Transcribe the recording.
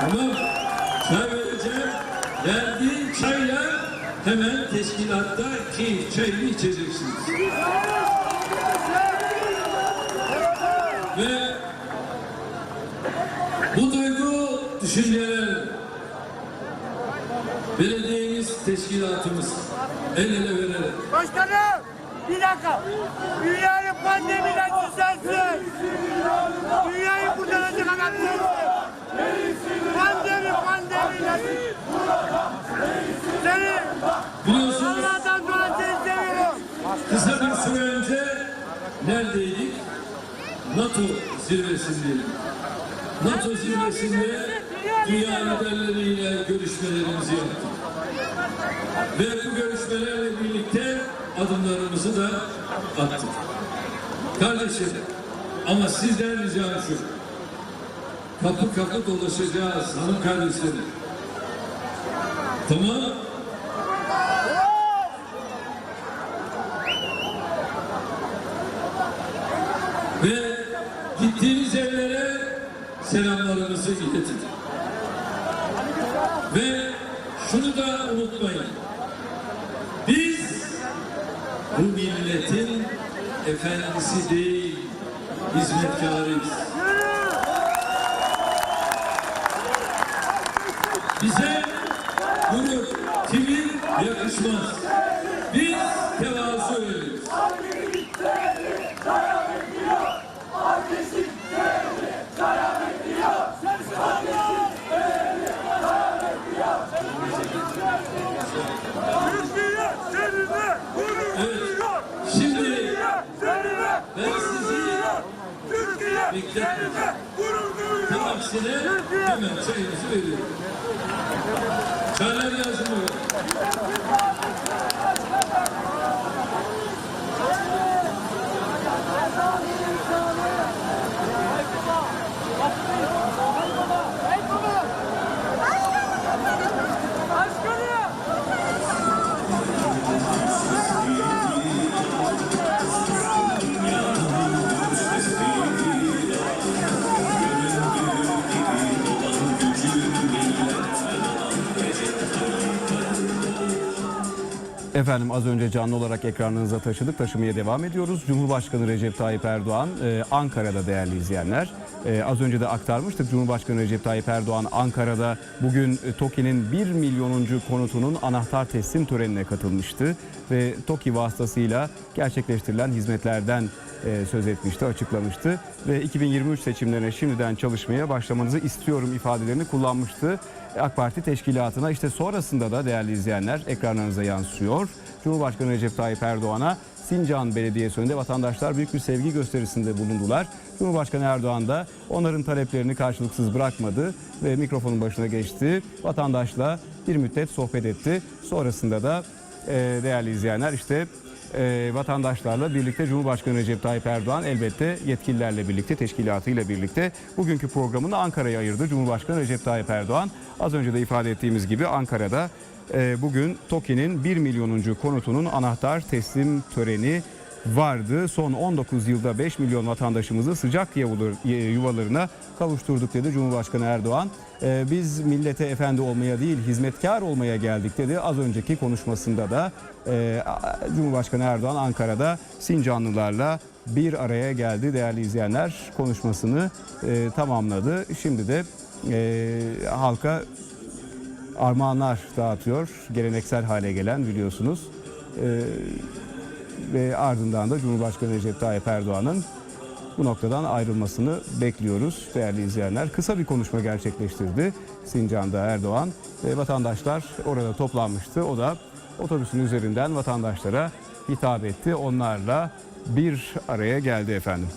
Tamam. Çay vereceğim. Verdiğim çayla hemen teşkilatta keyif çayını içeceksiniz. Ve bu duygu düşünceler belediyemiz, teşkilatımız el ele vererek Başkanım bir dakika. Dünyayı pandemiden düzelsin. Kısa bir süre önce neredeydik? NATO zirvesindeydik. NATO zirvesinde dünya liderleriyle görüşmelerimizi yaptık. Ve bu görüşmelerle birlikte adımlarımızı da attık. Kardeşim ama sizden ricam şu. Kapı kapı dolaşacağız hanım kardeşlerim. Tamam. Ve gittiğiniz evlere selamlarımızı iletin. Ve şunu da unutmayın. Biz bu milletin efendisi değil, hizmetkarıyız. Bize gurur, kibir yakışmaz. Duyuyor. Tam aksine hemen çayınızı veriyorum. Çaylar yazın Efendim az önce canlı olarak ekranınıza taşıdık. Taşımaya devam ediyoruz. Cumhurbaşkanı Recep Tayyip Erdoğan e, Ankara'da değerli izleyenler. E, az önce de aktarmıştık. Cumhurbaşkanı Recep Tayyip Erdoğan Ankara'da bugün e, TOKİ'nin 1 milyonuncu konutunun anahtar teslim törenine katılmıştı. Ve TOKİ vasıtasıyla gerçekleştirilen hizmetlerden e, söz etmişti, açıklamıştı. Ve 2023 seçimlerine şimdiden çalışmaya başlamanızı istiyorum ifadelerini kullanmıştı. AK Parti teşkilatına işte sonrasında da değerli izleyenler ekranlarınıza yansıyor. Cumhurbaşkanı Recep Tayyip Erdoğan'a Sincan Belediyesi önünde vatandaşlar büyük bir sevgi gösterisinde bulundular. Cumhurbaşkanı Erdoğan da onların taleplerini karşılıksız bırakmadı ve mikrofonun başına geçti. Vatandaşla bir müddet sohbet etti. Sonrasında da e, değerli izleyenler işte e, vatandaşlarla birlikte Cumhurbaşkanı Recep Tayyip Erdoğan elbette yetkililerle birlikte, teşkilatıyla birlikte bugünkü programını Ankara'ya ayırdı. Cumhurbaşkanı Recep Tayyip Erdoğan az önce de ifade ettiğimiz gibi Ankara'da e, bugün TOKİ'nin 1 milyonuncu konutunun anahtar teslim töreni vardı. Son 19 yılda 5 milyon vatandaşımızı sıcak yuvalar- yuvalarına kavuşturduk dedi Cumhurbaşkanı Erdoğan. Ee, Biz millete efendi olmaya değil hizmetkar olmaya geldik dedi. Az önceki konuşmasında da e, Cumhurbaşkanı Erdoğan Ankara'da Sincanlılarla bir araya geldi değerli izleyenler konuşmasını e, tamamladı. Şimdi de e, halka armağanlar dağıtıyor. Geleneksel hale gelen biliyorsunuz. E, ve ardından da Cumhurbaşkanı Recep Tayyip Erdoğan'ın bu noktadan ayrılmasını bekliyoruz değerli izleyenler. Kısa bir konuşma gerçekleştirdi Sincan'da Erdoğan ve vatandaşlar orada toplanmıştı. O da otobüsün üzerinden vatandaşlara hitap etti. Onlarla bir araya geldi efendim.